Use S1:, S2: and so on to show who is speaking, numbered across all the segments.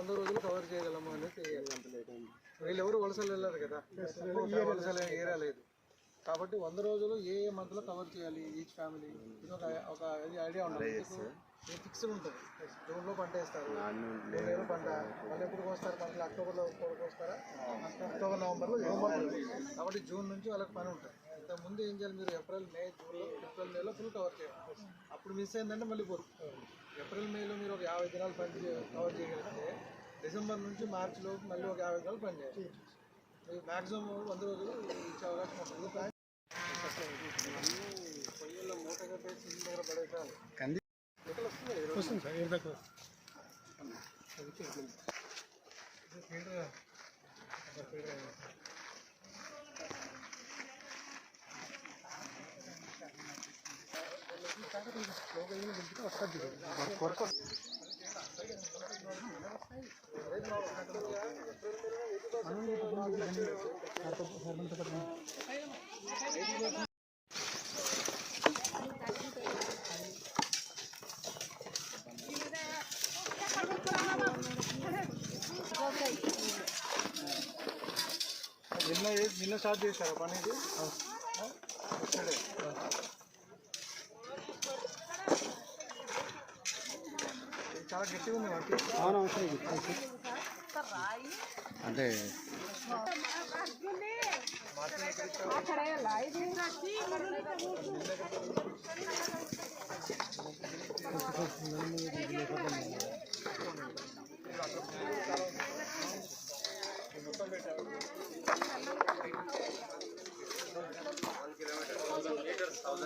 S1: వంద రోజులు కవర్ చేయగలము అనేది వీళ్ళు ఎవరు వలసలు వెళ్ళారు కదా. వలసలు ఏరియా లేదు. కాబట్టి వంద రోజులు ఏ ఏ మంత్లో కవర్ చేయాలి ఈచ్ ఫ్యామిలీ ఇది ఒక ఒక ఇది ఐడియా ఉండాలి. ఫిక్స్డ్ ఉంటుంది. జూన్లో పంట వేస్తారు. జూన్లో పంట. మళ్ళీ ఎప్పుడు కోస్తారు? పంటలు అక్టోబర్లో కోస్తారా? అక్టోబర్ నవంబర్లో నవంబర్ కాబట్టి జూన్ నుంచి వాళ్ళకి పని ఉంటుంది. ఇంత ముందు ఏం చేయాలి మీరు? ఏప్రిల్ మే జూన్లో ఏప్రిల్ మేలో ఫుల్ కవర్ చేయాలి. అప్పుడు మిస్ అయిందంటే మళ్ళీ పోతుంది ఏప్రిల్ మేలో మీరు ఒక యాభై దినాలు పని కవర్ చేయగలిగితే డిసెంబర్ నుంచి మార్చిలో మళ్ళీ ఒక యాభై దినాలు పని చేయాలి. మీరు మ్యాక్సిమం వంద రోజులు ఇచ్చే అవకాశం ఉంటుంది.
S2: కంది
S1: వస్తుంది
S2: సార్ ఏడు దాకా
S1: ఇది ఫీల్డ్ నిన్న నిన్న స్టార్ట్ చేశారు పని ఇది ఇక్కడే చాలా గట్టిగా ఉంది మనకి
S2: అంటే అక్కడ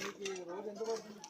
S2: మీకు రోజు ఎంత పడుతుంది